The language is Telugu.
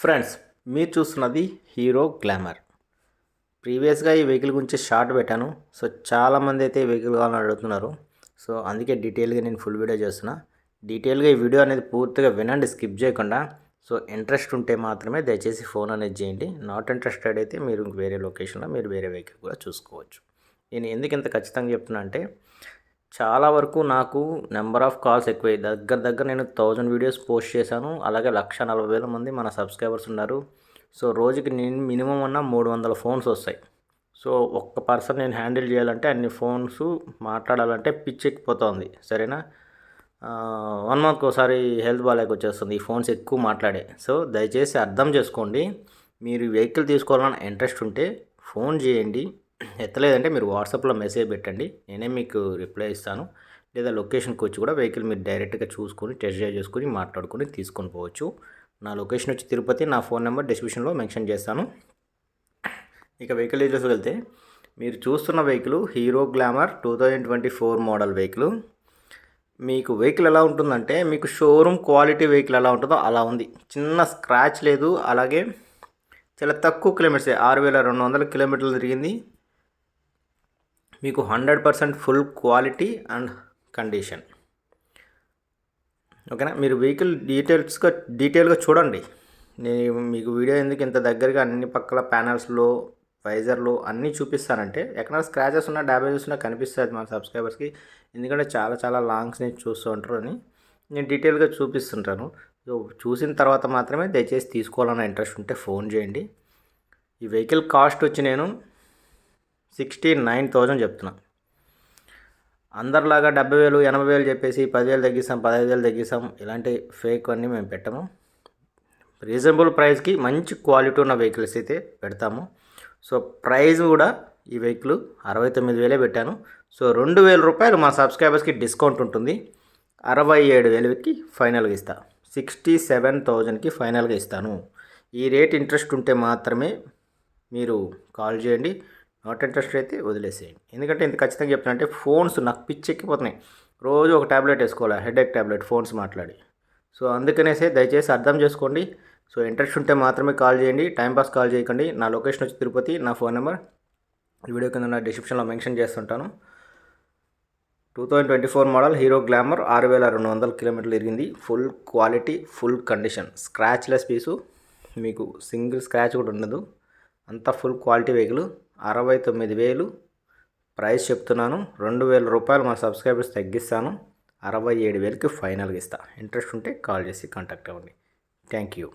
ఫ్రెండ్స్ మీరు చూస్తున్నది హీరో గ్లామర్. ప్రీవియస్గా ఈ వెహికల్ గురించి షార్ట్ పెట్టాను. సో చాలామంది అయితే ఈ వెహికల్ కావాలని అడుగుతున్నారు. సో అందుకే డీటెయిల్గా నేను ఫుల్ వీడియో చేస్తున్నా. డీటెయిల్గా ఈ వీడియో అనేది పూర్తిగా వినండి స్కిప్ చేయకుండా. సో ఇంట్రెస్ట్ ఉంటే మాత్రమే దయచేసి ఫోన్ అనేది చేయండి. నాట్ ఇంట్రెస్టెడ్ అయితే మీరు వేరే లొకేషన్లో మీరు వేరే వెహికల్ కూడా చూసుకోవచ్చు. నేను ఎందుకు ఇంత ఖచ్చితంగా చెప్తున్నా అంటే చాలా వరకు నాకు నెంబర్ ఆఫ్ కాల్స్ ఎక్కువ. దగ్గర దగ్గర నేను థౌజండ్ వీడియోస్ పోస్ట్ చేశాను. అలాగే లక్ష నలభై వేల మంది మన సబ్స్క్రైబర్స్ ఉన్నారు. సో రోజుకి నేను మినిమం అన్న మూడు వందల ఫోన్స్ వస్తాయి. సో ఒక్క పర్సన్ నేను హ్యాండిల్ చేయాలంటే అన్ని ఫోన్స్ మాట్లాడాలంటే పిచ్చెక్కిపోతుంది సరేనా? వన్ మంత్కి ఒకసారి హెల్త్ బాగాలేక వచ్చేస్తుంది. ఈ ఫోన్స్ ఎక్కువ మాట్లాడే. సో దయచేసి అర్థం చేసుకోండి. మీరు వెహికల్ తీసుకోవాలని ఇంట్రెస్ట్ ఉంటే ఫోన్ చేయండి. ఎత్తలేదంటే మీరు వాట్సాప్లో మెసేజ్ పెట్టండి. నేనే మీకు రిప్లై ఇస్తాను. లేదా లొకేషన్కి వచ్చి కూడా వెహికల్ మీరు డైరెక్ట్గా చూసుకొని టెస్ట్ డ్రైవ్ చేసుకొని మాట్లాడుకొని తీసుకొని పోవచ్చు. నా లొకేషన్ వచ్చి తిరుపతి నా ఫోన్ నెంబర్ డిస్క్రిప్షన్లో మెన్షన్ చేస్తాను. ఇక వెహికల్ డీటెయిల్స్ వెళ్తే మీరు చూస్తున్న vehicle Hero Glamour two thousand twenty four model vehicle. మీకు వెహికల్ ఎలా ఉంటుందంటే మీకు షోరూమ్ క్వాలిటీ వెహికల్ ఎలా ఉంటుందో అలా ఉంది. చిన్న స్క్రాచ్ లేదు. అలాగే చాలా తక్కువ కిలోమీటర్స్ ఆరు వేల రెండు వందల కిలోమీటర్లు తిరిగింది. మీకు hundred percent full quality and condition. ఓకేనా? మీరు వెహికల్ డీటెయిల్స్గా డీటెయిల్గా చూడండి. నేను మీకు వీడియో ఎందుకు ఇంత దగ్గరగా అన్ని పక్కల ప్యానల్స్లో వైజర్లో అన్నీ చూపిస్తానంటే ఎక్కడ స్క్రాచెస్ ఉన్నా డ్యామేజెస్ ఉన్నా కనిపిస్తుంది మన సబ్స్క్రైబర్స్కి. ఎందుకంటే చాలా చాలా లాంగ్స్ నేను చూస్తూ ఉంటారు అని నేను డీటెయిల్గా చూపిస్తుంటాను. సో చూసిన తర్వాత మాత్రమే దయచేసి తీసుకోవాలన్న ఇంట్రెస్ట్ ఉంటే ఫోన్ చేయండి. ఈ వెహికల్ కాస్ట్ వచ్చి నేను సిక్స్టీ నైన్ థౌజండ్ చెప్తున్నా. అందరిలాగా డెబ్బై వేలు ఎనభై వేలు చెప్పేసి పదివేలు తగ్గిస్తాం పదహైదు వేలు తగ్గిస్తాం. ఇలాంటి ఫేక్ అన్నీ మేము పెట్టము. రీజనబుల్ ప్రైస్కి మంచి క్వాలిటీ ఉన్న వెహికల్స్ అయితే పెడతాము. సో ప్రైస్ కూడా ఈ వెహికల్ అరవై తొమ్మిది వేలే పెట్టాను. సో రెండు వేల రూపాయలు మా సబ్స్క్రైబర్స్కి డిస్కౌంట్ ఉంటుంది. అరవై ఏడు వేలకి ఫైనల్గా ఇస్తా. సిక్స్టీ సెవెన్ థౌజండ్కి ఫైనల్గా ఇస్తాను. ఈ రేట్ ఇంట్రెస్ట్ ఉంటే మాత్రమే మీరు కాల్ చేయండి. నాట్ ఇంట్రెస్ట్ అయితే వదిలేసేయండి. ఎందుకంటే ఇంత ఖచ్చితంగా చెప్తున్నా అంటే ఫోన్స్ నాకు పిచ్చెక్కిపోతున్నాయి. రోజు ఒక ట్యాబ్లెట్ వేసుకోవాలి? హెడేక్ ట్యాబ్లెట్ ఫోన్స్ మాట్లాడి. సో అందుకనేసే దయచేసి అర్థం చేసుకోండి. సో ఇంట్రెస్ట్ ఉంటే మాత్రమే కాల్ చేయండి. టైంపాస్ కాల్ చేయకండి. నా లొకేషన్ వచ్చి తిరుపతి నా ఫోన్ నెంబర్. ఈ వీడియో కింద నా డిస్క్రిప్షన్లో మెన్షన్ చేస్తుంటాను. Two thousand twenty four model Hero Glamour ఆరు వేల రెండు వందల కిలోమీటర్లు తిరిగింది full quality full condition scratchless piece మీకు సింగిల్ స్క్రాచ్ కూడా ఉండదు. అంతా ఫుల్ క్వాలిటీ వెహికల్ అరవై తొమ్మిది వేలు. ప్రైస్ చెప్తున్నాను. రెండు వేల రూపాయలు మా సబ్స్క్రైబర్స్ తగ్గిస్తాను. అరవై ఏడు వేలకి ఫైనల్గా ఇస్తాను ఇంట్రెస్ట్ ఉంటే కాల్ చేసి కాంటాక్ట్ అవ్వండి. Thank you.